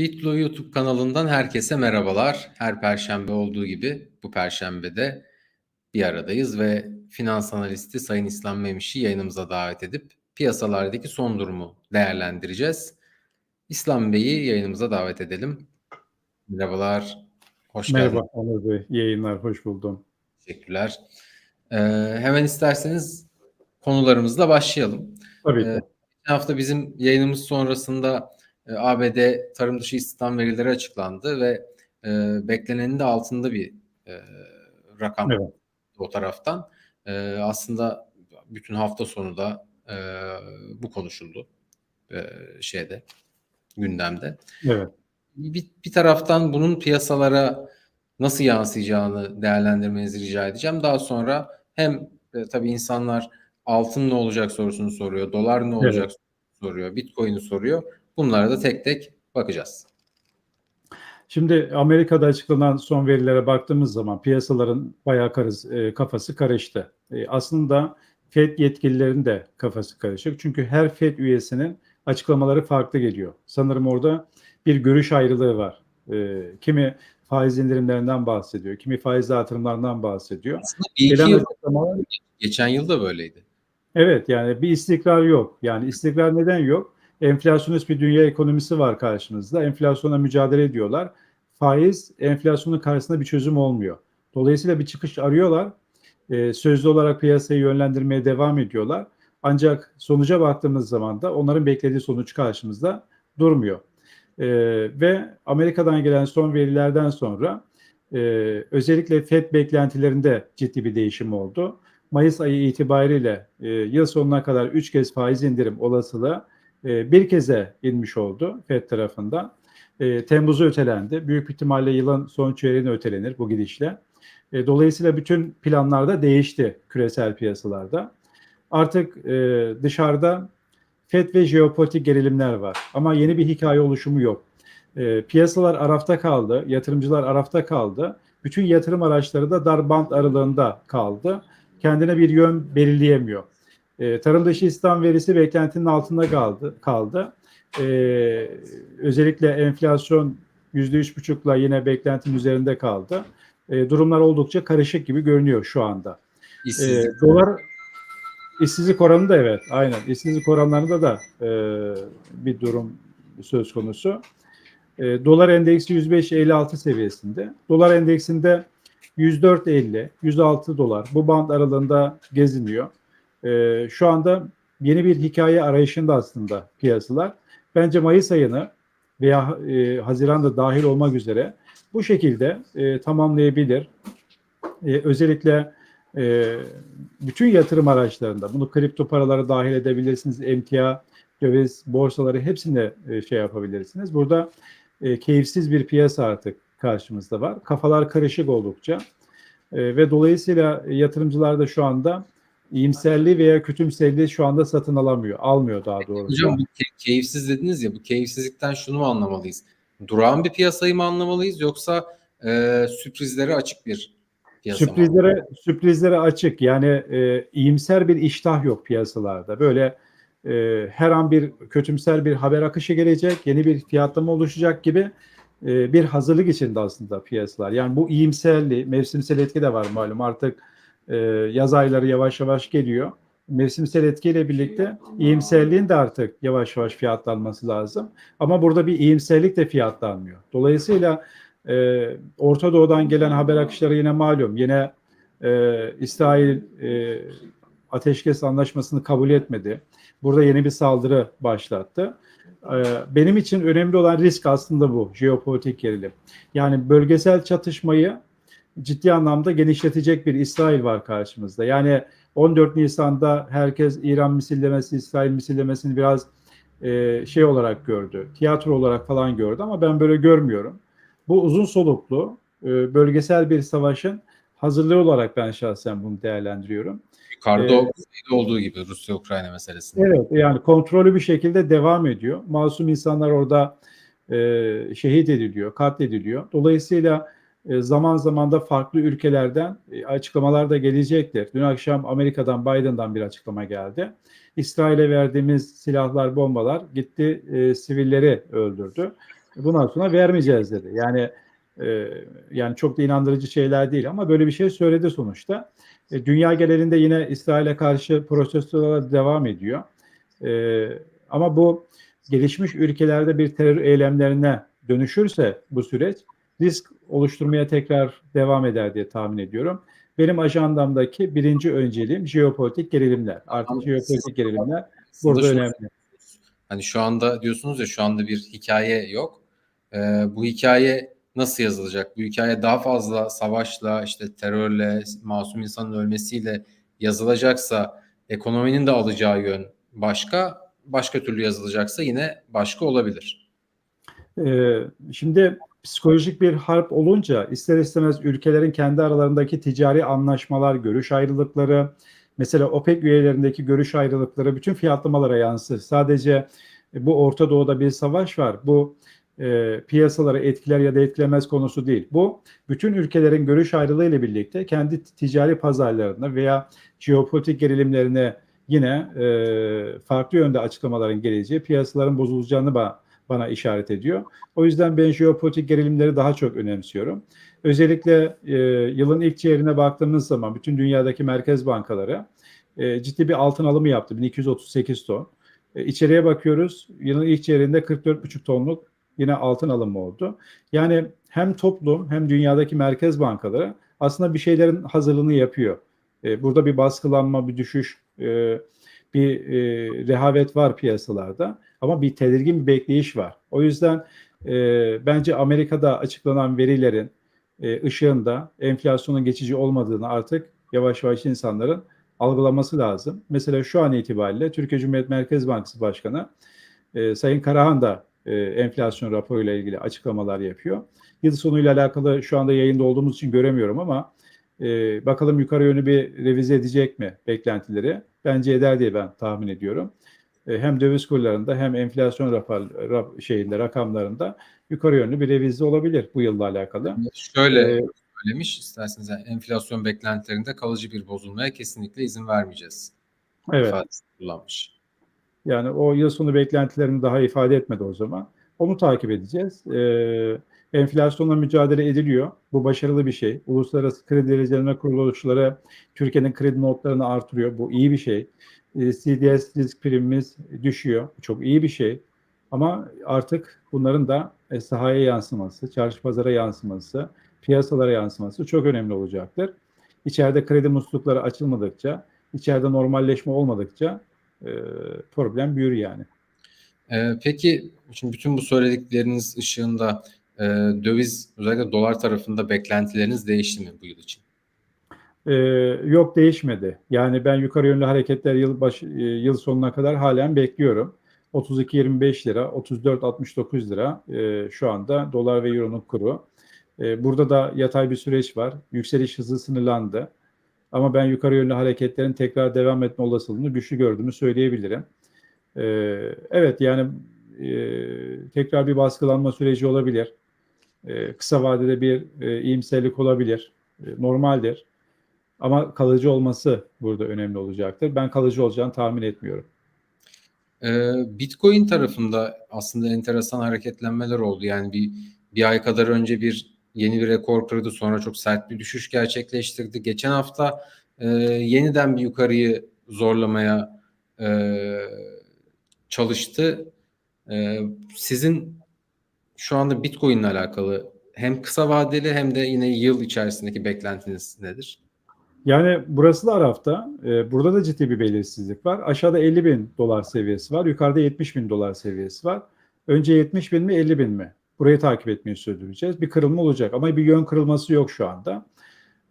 Bitlo YouTube kanalından herkese merhabalar. Her perşembe olduğu gibi bu perşembe de bir aradayız ve finans analisti Sayın İslam Memiş'i yayınımıza davet edip piyasalardaki son durumu değerlendireceğiz. İslam Bey'i yayınımıza davet edelim. Merhabalar. Hoş Merhaba geldiniz. Onur Bey. Yayınlar. Hoş buldum. Teşekkürler. Ee, hemen isterseniz konularımızla başlayalım. Tabii Ee, ki. Geçen hafta bizim yayınımız sonrasında ABD tarım dışı istihdam verileri açıklandı ve e, beklenenin de altında bir e, rakam Evet. o taraftan. E, aslında bütün hafta sonu da e, bu konuşuldu e, şeyde gündemde. Evet. Bir, bir taraftan bunun piyasalara nasıl yansıyacağını değerlendirmenizi rica edeceğim. Daha sonra hem e, tabii insanlar altın ne olacak sorusunu soruyor, dolar ne olacak Evet. soruyor, bitcoin'i soruyor. Bunlara da tek tek bakacağız. Şimdi Amerika'da açıklanan son verilere baktığımız zaman piyasaların bayağı karız, e, kafası karıştı. E, aslında FED yetkililerin de kafası karışık. Çünkü her FED üyesinin açıklamaları farklı geliyor. Sanırım orada bir görüş ayrılığı var. E, kimi faiz indirimlerinden bahsediyor, kimi faiz artırımlarından bahsediyor. Aslında bir iki yıl, açıklamalar geçen yıl da böyleydi. Evet yani bir istikrar yok. Yani istikrar neden yok? Enflasyonist bir dünya ekonomisi var karşımızda. Enflasyona mücadele ediyorlar. Faiz enflasyonun karşısında bir çözüm olmuyor. Dolayısıyla bir çıkış arıyorlar. Ee, sözlü olarak piyasayı yönlendirmeye devam ediyorlar. Ancak sonuca baktığımız zaman da onların beklediği sonuç karşımızda durmuyor. Ee, ve Amerika'dan gelen son verilerden sonra e, özellikle FED beklentilerinde ciddi bir değişim oldu. Mayıs ayı itibariyle e, yıl sonuna kadar 3 kez faiz indirim olasılığı e, bir keze inmiş oldu FED tarafından. E, Temmuz'u ötelendi. Büyük ihtimalle yılın son çeyreğine ötelenir bu gidişle. E, dolayısıyla bütün planlar da değişti küresel piyasalarda. Artık e, dışarıda FED ve jeopolitik gerilimler var. Ama yeni bir hikaye oluşumu yok. E, piyasalar arafta kaldı, yatırımcılar arafta kaldı. Bütün yatırım araçları da dar band aralığında kaldı kendine bir yön belirleyemiyor. E, tarım dışı istihdam verisi beklentinin altında kaldı. kaldı. E, özellikle enflasyon %3,5'la yine beklentinin üzerinde kaldı. E, durumlar oldukça karışık gibi görünüyor şu anda. E, İşsizlik. dolar işsizlik oranı da evet aynen. İşsizlik oranlarında da e, bir durum söz konusu. E, dolar endeksi 105.56 seviyesinde. Dolar endeksinde 104.50, 106 dolar bu band aralığında geziniyor. Ee, şu anda yeni bir hikaye arayışında aslında piyasalar. Bence Mayıs ayını veya e, Haziran'da dahil olmak üzere bu şekilde e, tamamlayabilir. E, özellikle e, bütün yatırım araçlarında bunu kripto paraları dahil edebilirsiniz. Emtia, döviz, borsaları hepsinde e, şey yapabilirsiniz. Burada e, keyifsiz bir piyasa artık karşımızda var. Kafalar karışık oldukça e, ve dolayısıyla yatırımcılar da şu anda iyimserliği veya kötümserliği şu anda satın alamıyor. Almıyor daha doğrusu. Hocam bu key- keyifsiz dediniz ya bu keyifsizlikten şunu mu anlamalıyız? Durağan bir piyasayı mı anlamalıyız yoksa e, sürprizlere açık bir piyasa mı? Sürprizlere sürprizlere açık. Yani e, iyimser bir iştah yok piyasalarda. Böyle e, her an bir kötümser bir haber akışı gelecek, yeni bir fiyatlama oluşacak gibi e, bir hazırlık içinde aslında piyasalar. Yani bu iyimserliği, mevsimsel etki de var malum artık e, yaz ayları yavaş yavaş geliyor. Mevsimsel etkiyle birlikte iyimserliğin de artık yavaş yavaş fiyatlanması lazım. Ama burada bir iyimserlik de fiyatlanmıyor. Dolayısıyla e, Orta Doğu'dan gelen haber akışları yine malum. Yine e, İsrail e, ateşkes anlaşmasını kabul etmedi. Burada yeni bir saldırı başlattı. Ee, benim için önemli olan risk aslında bu, jeopolitik gerilim. Yani bölgesel çatışmayı ciddi anlamda genişletecek bir İsrail var karşımızda. Yani 14 Nisan'da herkes İran misillemesi, İsrail misillemesini biraz e, şey olarak gördü, tiyatro olarak falan gördü ama ben böyle görmüyorum. Bu uzun soluklu e, bölgesel bir savaşın hazırlığı olarak ben şahsen bunu değerlendiriyorum. Yukarıda Ee, olduğu gibi Rusya-Ukrayna meselesinde. Evet yani kontrollü bir şekilde devam ediyor. Masum insanlar orada e, şehit ediliyor, katlediliyor. Dolayısıyla zaman zaman da farklı ülkelerden e, açıklamalar da gelecektir. Dün akşam Amerika'dan Biden'dan bir açıklama geldi. İsrail'e verdiğimiz silahlar, bombalar gitti e, sivilleri öldürdü. Bundan sonra vermeyeceğiz dedi. Yani e, yani çok da inandırıcı şeyler değil ama böyle bir şey söyledi sonuçta. E, dünya genelinde yine İsrail'e karşı protestolar devam ediyor. E, ama bu gelişmiş ülkelerde bir terör eylemlerine dönüşürse bu süreç risk oluşturmaya tekrar devam eder diye tahmin ediyorum. Benim ajandamdaki birinci önceliğim jeopolitik gerilimler. Artık Ama jeopolitik siz- gerilimler burada önemli. Hani şu anda diyorsunuz ya şu anda bir hikaye yok. Ee, bu hikaye nasıl yazılacak? Bu hikaye daha fazla savaşla, işte terörle, masum insanın ölmesiyle yazılacaksa ekonominin de alacağı yön başka, başka türlü yazılacaksa yine başka olabilir. Ee, şimdi psikolojik bir harp olunca ister istemez ülkelerin kendi aralarındaki ticari anlaşmalar, görüş ayrılıkları, mesela OPEC üyelerindeki görüş ayrılıkları bütün fiyatlamalara yansır. Sadece bu Orta Doğu'da bir savaş var. Bu e, piyasaları etkiler ya da etkilemez konusu değil. Bu bütün ülkelerin görüş ayrılığı ile birlikte kendi ticari pazarlarına veya jeopolitik gerilimlerine yine e, farklı yönde açıklamaların geleceği, piyasaların bozulacağını ba- bana işaret ediyor. O yüzden ben jeopolitik gerilimleri daha çok önemsiyorum. Özellikle e, yılın ilk çeyreğine baktığımız zaman bütün dünyadaki merkez bankaları e, ciddi bir altın alımı yaptı. 1238 ton. E, içeriye bakıyoruz. Yılın ilk çeyreğinde 44,5 tonluk yine altın alımı oldu. Yani hem toplum hem dünyadaki merkez bankaları aslında bir şeylerin hazırlığını yapıyor. E, burada bir baskılanma, bir düşüş, e, bir e, rehavet var piyasalarda ama bir tedirgin bir bekleyiş var. O yüzden e, bence Amerika'da açıklanan verilerin e, ışığında enflasyonun geçici olmadığını artık yavaş yavaş insanların algılaması lazım. Mesela şu an itibariyle Türkiye Cumhuriyet Merkez Bankası Başkanı e, Sayın Karahan da e, enflasyon raporuyla ilgili açıklamalar yapıyor. Yıl sonuyla alakalı şu anda yayında olduğumuz için göremiyorum ama e, bakalım yukarı yönlü bir revize edecek mi beklentileri? Bence eder diye ben tahmin ediyorum. E, hem döviz kurlarında hem enflasyon rapor, rap, şeyinde rakamlarında yukarı yönlü bir revize olabilir bu yılla alakalı. Şöyle Ee, söylemiş isterseniz yani enflasyon beklentilerinde kalıcı bir bozulmaya kesinlikle izin vermeyeceğiz. Evet. kullanmış. Yani o yıl sonu beklentilerini daha ifade etmedi o zaman. Onu takip edeceğiz. Ee, enflasyonla mücadele ediliyor. Bu başarılı bir şey. Uluslararası kredi derecelerine kuruluşları Türkiye'nin kredi notlarını artırıyor. Bu iyi bir şey. Ee, CDS risk primimiz düşüyor. Çok iyi bir şey. Ama artık bunların da e, sahaya yansıması, çarşı pazara yansıması, piyasalara yansıması çok önemli olacaktır. İçeride kredi muslukları açılmadıkça, içeride normalleşme olmadıkça e, problem büyür yani. Ee, peki şimdi bütün bu söyledikleriniz ışığında e, döviz özellikle dolar tarafında beklentileriniz değişti mi bu yıl için? Ee, yok değişmedi. Yani ben yukarı yönlü hareketler yıl baş, e, yıl sonuna kadar halen bekliyorum. 32.25 lira, 34.69 lira e, şu anda dolar ve euronun kuru. E, burada da yatay bir süreç var. Yükseliş hızı sınırlandı. Ama ben yukarı yönlü hareketlerin tekrar devam etme olasılığını güçlü gördüğümü söyleyebilirim. E, evet yani e, tekrar bir baskılanma süreci olabilir. E, kısa vadede bir e, iyimserlik olabilir. E, normaldir. Ama kalıcı olması burada önemli olacaktır. Ben kalıcı olacağını tahmin etmiyorum. Ee, Bitcoin tarafında aslında enteresan hareketlenmeler oldu. Yani bir bir ay kadar önce bir yeni bir rekor kırdı. Sonra çok sert bir düşüş gerçekleştirdi. Geçen hafta e, yeniden bir yukarıyı zorlamaya e, çalıştı. Sizin şu anda Bitcoin ile alakalı hem kısa vadeli hem de yine yıl içerisindeki beklentiniz nedir? Yani burası da Araf'ta. E, burada da ciddi bir belirsizlik var. Aşağıda 50 bin dolar seviyesi var. Yukarıda 70 bin dolar seviyesi var. Önce 70 bin mi 50 bin mi? Burayı takip etmeyi sürdüreceğiz. Bir kırılma olacak ama bir yön kırılması yok şu anda.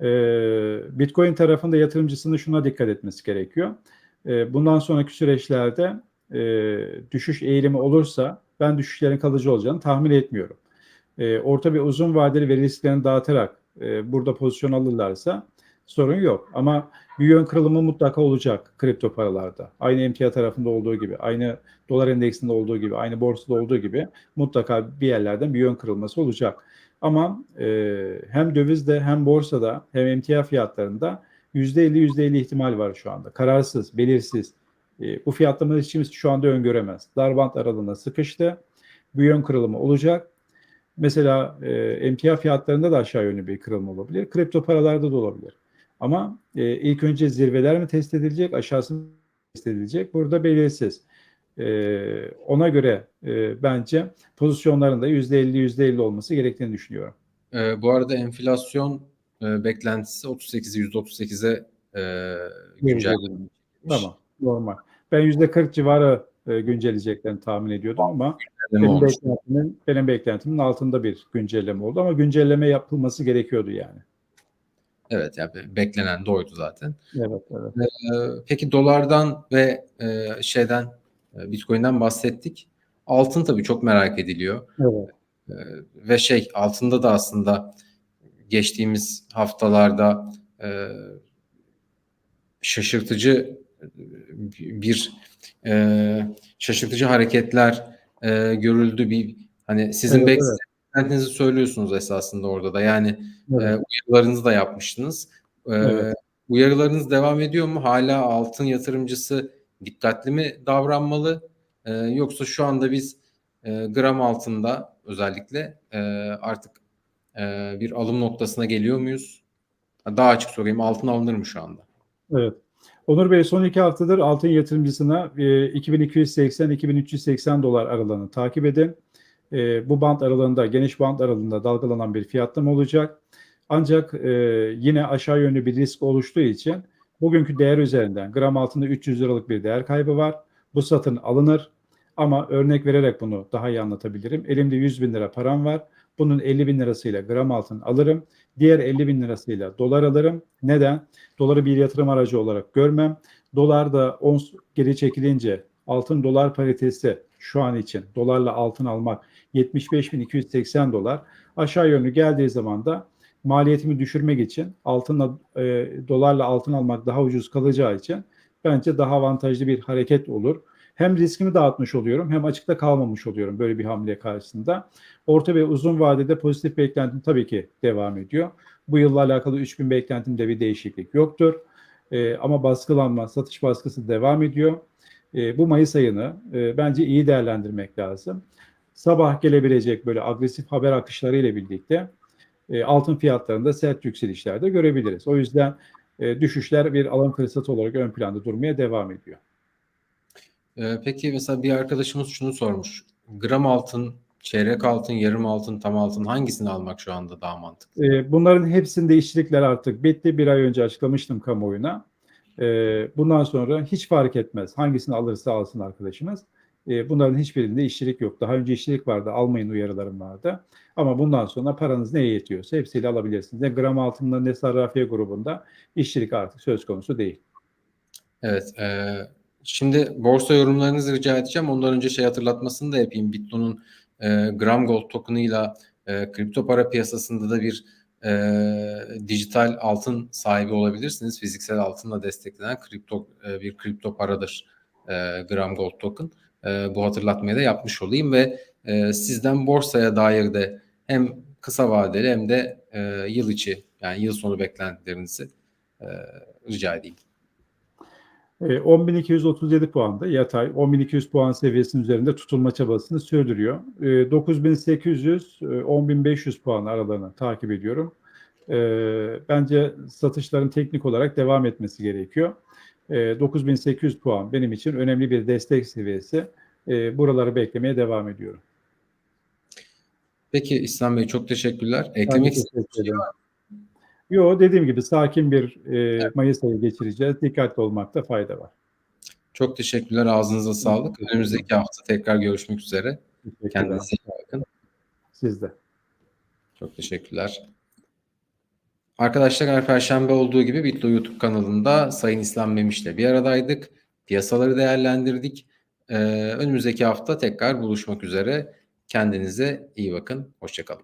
E, Bitcoin tarafında yatırımcısının şuna dikkat etmesi gerekiyor. E, bundan sonraki süreçlerde e, düşüş eğilimi olursa ben düşüşlerin kalıcı olacağını tahmin etmiyorum. E, orta ve uzun vadeli ve risklerini dağıtarak e, burada pozisyon alırlarsa sorun yok. Ama bir yön kırılımı mutlaka olacak kripto paralarda. Aynı emtia tarafında olduğu gibi, aynı dolar endeksinde olduğu gibi, aynı borsada olduğu gibi mutlaka bir yerlerden bir yön kırılması olacak. Ama e, hem dövizde hem borsada hem emtia fiyatlarında %50 %50 ihtimal var şu anda. Kararsız, belirsiz. E, bu fiyatlama işimiz şu anda öngöremez. Darbant aralığına sıkıştı. bu yön kırılımı olacak. Mesela e, emtia fiyatlarında da aşağı yönlü bir kırılma olabilir. Kripto paralarda da olabilir. Ama e, ilk önce zirveler mi test edilecek, aşağısı mı test edilecek? Burada belirsiz. E, ona göre e, bence pozisyonların da %50 %50 olması gerektiğini düşünüyorum. Ee, bu arada enflasyon e, beklentisi 38'i %38'e e, güncellenmiş. Tamam, normal. Ben %40 civarı e, güncelleyeceklerini tahmin ediyordum ama benim olmuş. beklentimin, benim beklentimin altında bir güncelleme oldu ama güncelleme yapılması gerekiyordu yani. Evet yani beklenen de oydu zaten. Evet, evet. Ee, peki dolardan ve e, şeyden e, Bitcoin'den bahsettik. Altın tabii çok merak ediliyor. Evet. Ee, ve şey altında da aslında geçtiğimiz haftalarda e, şaşırtıcı bir e, şaşırtıcı hareketler e, görüldü bir hani sizin Evet, bek- evet. beklentinizi söylüyorsunuz esasında orada da yani Evet. e, uyarılarınızı da yapmıştınız. E, Evet. Uyarılarınız devam ediyor mu? Hala altın yatırımcısı dikkatli mi davranmalı? E, yoksa şu anda biz e, gram altında özellikle e, artık e, bir alım noktasına geliyor muyuz? Daha açık sorayım altın alınır mı şu anda? Evet. Onur Bey son iki haftadır altın yatırımcısına e, 2280-2380 dolar aralığını takip edin. E, bu band aralığında, geniş band aralığında dalgalanan bir fiyatlama olacak. Ancak e, yine aşağı yönlü bir risk oluştuğu için bugünkü değer üzerinden gram altında 300 liralık bir değer kaybı var. Bu satın alınır ama örnek vererek bunu daha iyi anlatabilirim. Elimde 100 bin lira param var. Bunun 50 bin lirasıyla gram altın alırım. Diğer 50 bin lirasıyla dolar alırım. Neden? Doları bir yatırım aracı olarak görmem. Dolar da ons geri çekilince altın dolar paritesi şu an için dolarla altın almak 75.280 dolar. Aşağı yönlü geldiği zaman da maliyetimi düşürmek için altınla e, dolarla altın almak daha ucuz kalacağı için bence daha avantajlı bir hareket olur. Hem riskimi dağıtmış oluyorum hem açıkta kalmamış oluyorum böyle bir hamle karşısında. Orta ve uzun vadede pozitif beklentim tabii ki devam ediyor. Bu yılla alakalı 3000 beklentimde bir değişiklik yoktur. E, ama baskılanma, satış baskısı devam ediyor. E, bu Mayıs ayını e, bence iyi değerlendirmek lazım. Sabah gelebilecek böyle agresif haber akışları ile birlikte e, altın fiyatlarında sert yükselişler de görebiliriz. O yüzden e, düşüşler bir alım fırsatı olarak ön planda durmaya devam ediyor. Ee, peki mesela bir arkadaşımız şunu sormuş. Gram altın, çeyrek altın, yarım altın, tam altın hangisini almak şu anda daha mantıklı? E, bunların hepsinde işçilikler artık bitti. Bir ay önce açıklamıştım kamuoyuna. E, bundan sonra hiç fark etmez. Hangisini alırsa alsın arkadaşımız. Bunların hiçbirinde işçilik yok. Daha önce işçilik vardı. Almayın uyarılarım vardı. Ama bundan sonra paranız neye yetiyorsa hepsiyle alabilirsiniz. Ne gram altında ne sarrafiye grubunda işçilik artık söz konusu değil. Evet. E, şimdi borsa yorumlarınızı rica edeceğim. Ondan önce şey hatırlatmasını da yapayım. Bitlo'nun e, gram gold token'ıyla e, kripto para piyasasında da bir e, dijital altın sahibi olabilirsiniz. Fiziksel altınla desteklenen kripto e, bir kripto paradır e, gram gold token. E, bu hatırlatmayı da yapmış olayım ve e, sizden borsaya dair de hem kısa vadeli hem de e, yıl içi yani yıl sonu beklentilerinizi e, rica edeyim. E, 10.237 puanda yatay 10.200 puan seviyesinin üzerinde tutulma çabasını sürdürüyor. E, 9.800 e, 10.500 puan aralığını takip ediyorum. E, bence satışların teknik olarak devam etmesi gerekiyor. E, 9800 puan benim için önemli bir destek seviyesi. E, buraları beklemeye devam ediyorum. Peki İslam Bey çok teşekkürler. Eklemek istediğiniz şey var mı? Yo dediğim gibi sakin bir e, Mayıs ayı geçireceğiz. Dikkatli olmakta fayda var. Çok teşekkürler. Ağzınıza sağlık. Önümüzdeki hafta tekrar görüşmek üzere. Kendinize iyi bakın. Siz de. Çok teşekkürler. Arkadaşlar her perşembe olduğu gibi Bitlo YouTube kanalında Sayın İslam Memiş'le bir aradaydık. Piyasaları değerlendirdik. Ee, önümüzdeki hafta tekrar buluşmak üzere. Kendinize iyi bakın. Hoşçakalın.